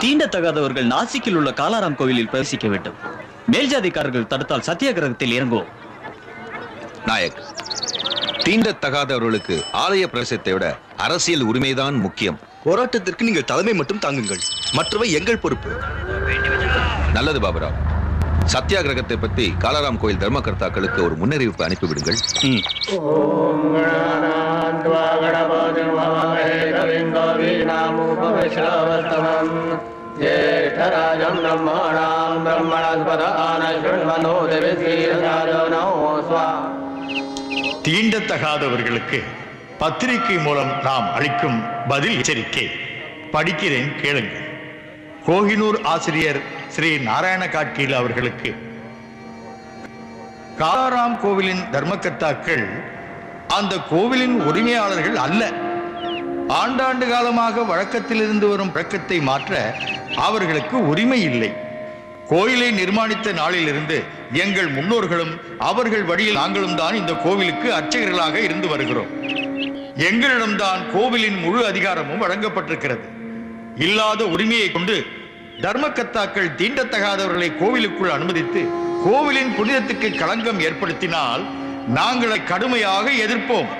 தீண்டத்தகாதவர்கள் நாசிக்கில் உள்ள காலாராம் கோவிலில் பிரவேசிக்க வேண்டும். மேல்ஜாதிக்காரர்கள் தடுத்தால் சத்தியாகிரகத்தில் இறங்குவோம். நாயக் தீண்டத்தகாதவர்களுக்கு ஆலய பிரவேசத்தை விட அரசியல் உரிமைதான் முக்கியம். போராட்டத்திற்கு நீங்கள் தலைமை மட்டும் தாங்குங்கள். மற்றவை எங்கள் பொறுப்பு. நல்லது பாபுராவ். சத்தியாகிரகத்தை பற்றி காலாராம் கோயில் தர்மகர்த்தாக்களுக்கு ஒரு முன்னறிவிப்பு அனுப்பிவிடுங்கள். ம். ज्येष्ठराजं ब्रह्मणां ब्रह्मणस्पदान शृण्वनो दिविश्रीरजाजनो स्वा தீண்டத்தகாதவர்களுக்கு பத்திரிகை மூலம் நாம் அளிக்கும் பதில் எச்சரிக்கை படிக்கிறேன் கேளுங்கள் கோஹினூர் ஆசிரியர் ஸ்ரீ நாராயண காட்கீல் அவர்களுக்கு காலாராம் கோவிலின் தர்மகர்த்தாக்கள் அந்த கோவிலின் உரிமையாளர்கள் அல்ல ஆண்டாண்டு காலமாக வழக்கத்திலிருந்து வரும் பழக்கத்தை மாற்ற அவர்களுக்கு உரிமை இல்லை. கோயிலை நிர்மாணித்த நாளிலிருந்து எங்கள் முன்னோர்களும் அவர்கள் வழியில் நாங்களும் தான் இந்த கோவிலுக்கு அர்ச்சகர்களாக இருந்து வருகிறோம். எங்களிடம்தான் கோவிலின் முழு அதிகாரமும் வழங்கப்பட்டிருக்கிறது. இல்லாத உரிமையை கொண்டு தர்மக்கத்தாக்கள் தீண்டத்தகாதவர்களை கோவிலுக்குள் அனுமதித்து கோவிலின் புனிதத்துக்கு களங்கம் ஏற்படுத்தினால் நாங்களை கடுமையாக எதிர்ப்போம்.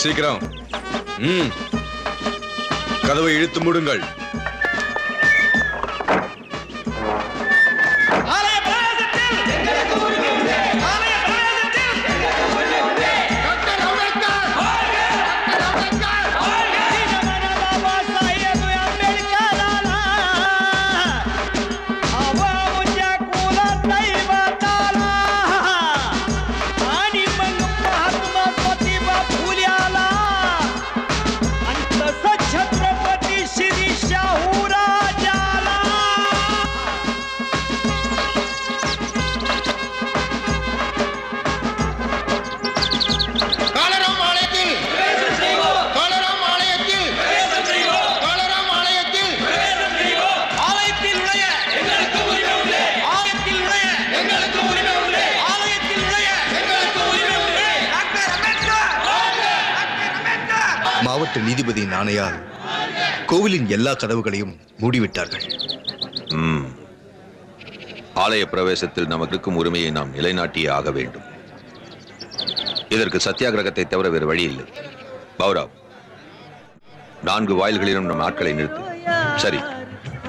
சீக்கிரம். ம். கதவை இழுத்து மூடுங்கள். மாவட்ட நீதிபதியின் ஆணையால் கோவிலின் எல்லா கதவுகளையும் மூடிவிட்டார்கள் ம் ஆலய பிரவேசத்தில் நமக்கு இருக்கும் உரிமையை நாம் நிலைநாட்டியே ஆக வேண்டும் இதற்கு சத்தியாகிரகத்தை தவிர வேறு வழி இல்லை பௌரவ் நான்கு வாயில்களிலும் நம் ஆட்களை நிறுத்து சரி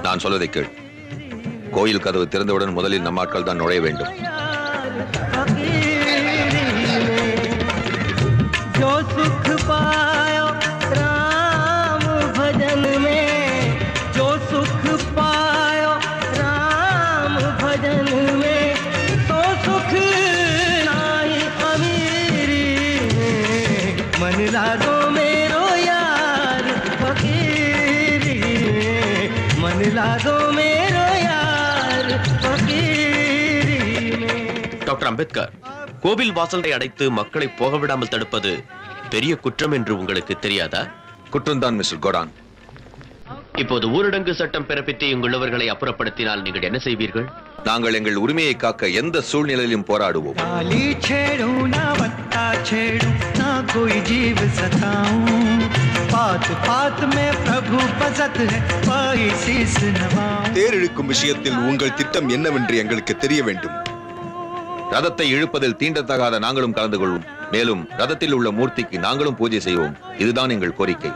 நான் சொல்வதை கேள் கோயில் கதவு திறந்தவுடன் முதலில் நம் ஆட்கள் தான் நுழைய வேண்டும் जो सुख पायो भजन में तो सुख नाई अमीरी में मन लागो मेरो यार फकीरी में मन लागो मेरो यार फकीरी में டாக்டர் அம்பேத்கர் கோவில் வாசலை அடைத்து மக்களை போக விடாமல் தடுப்பது பெரிய குற்றம் என்று உங்களுக்கு தெரியாதா குற்றம்தான் மிஸ்டர் கோடான் இப்போது ஊரடங்கு சட்டம் பிறப்பித்து இங்குள்ளவர்களை அப்புறப்படுத்தினால் நீங்கள் என்ன செய்வீர்கள்? நாங்கள் எங்கள் உரிமையை காக்க எந்த சூழ்நிலையிலும் போராடுவோம். தேரிழுக்கும் விஷயத்தில் உங்கள் திட்டம் என்னவென்று எங்களுக்கு தெரிய வேண்டும். ரதத்தை இழுப்பதில் தீண்டத்தகாத நாங்களும் கலந்து கொள்வோம். மேலும் ரதத்தில் உள்ள மூர்த்திக்கு நாங்களும் பூஜை செய்வோம். இதுதான் எங்கள் கோரிக்கை.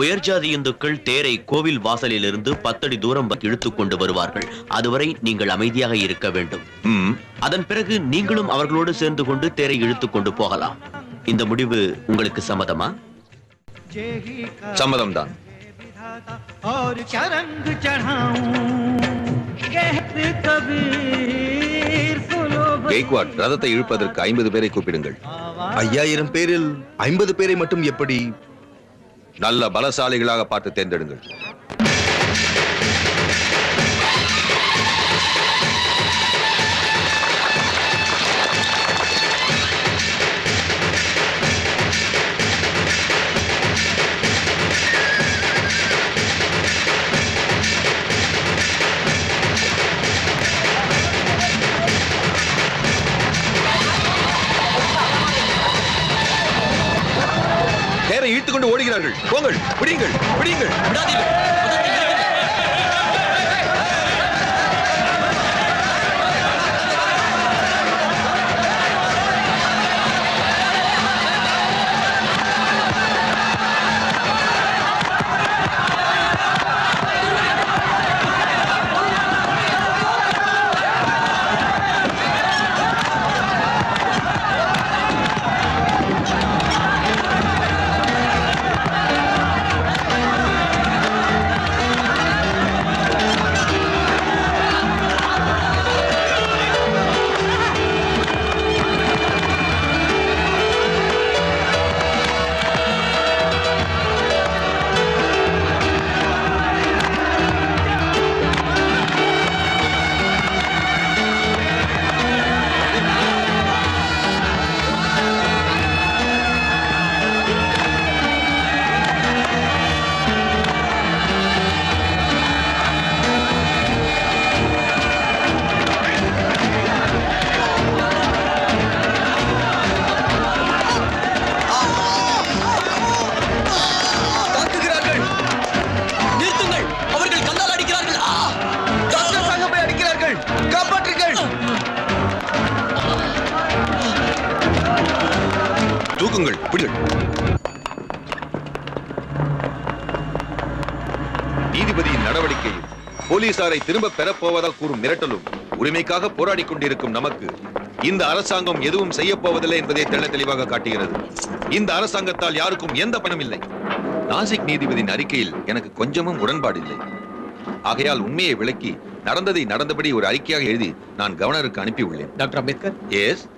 உயர்ஜாதி இந்துக்கள் தேரை கோவில் வாசலில் இருந்து பத்தடி தூரம் இழுத்து கொண்டு வருவார்கள். அதுவரை நீங்கள் அமைதியாக இருக்க வேண்டும். அதன் பிறகு நீங்களும் அவர்களோடு சேர்ந்து கொண்டு தேரை இழுத்து கொண்டு போகலாம். இந்த முடிவு உங்களுக்கு சம்மதமா? சம்மதம்தான். கெய்க்வாட் ரதத்தை இழுப்பதற்கு ஐம்பது பேரை கூப்பிடுங்கள். ஐயாயிரம் பேரில் ஐம்பது பேரை மட்டும் எப்படி நல்ல பலசாலிகளாக பார்த்து தேர்ந்தெடுங்கள். ஓடுகிறார்கள். போங்கள் பிடியுங்கள் பிடியுங்கள் விடாதீர்கள். நீதிபதியின் நடவடிக்கையும் போலீசாரை திரும்ப பெறப் போவதாக கூறும் மிரட்டலும் உரிமைக்காக போராடிக் கொண்டிருக்கும் நமக்கு இந்த அரசாங்கம் எதுவும் போவதில்லை என்பதை தெள்ள தெளிவாக காட்டுகிறது. இந்த அரசாங்கத்தால் யாருக்கும் எந்த பணம் இல்லை. நாசிக் நீதிபதியின் அறிக்கையில் எனக்கு கொஞ்சமும் உடன்பாடில்லை ஆகையால் உண்மையை விளக்கி நடந்ததை நடந்தபடி ஒரு அறிக்கையாக எழுதி நான் கவர்னருக்கு அனுப்பியுள்ளேன். டாக்டர் அம்பேத்கர்? எஸ்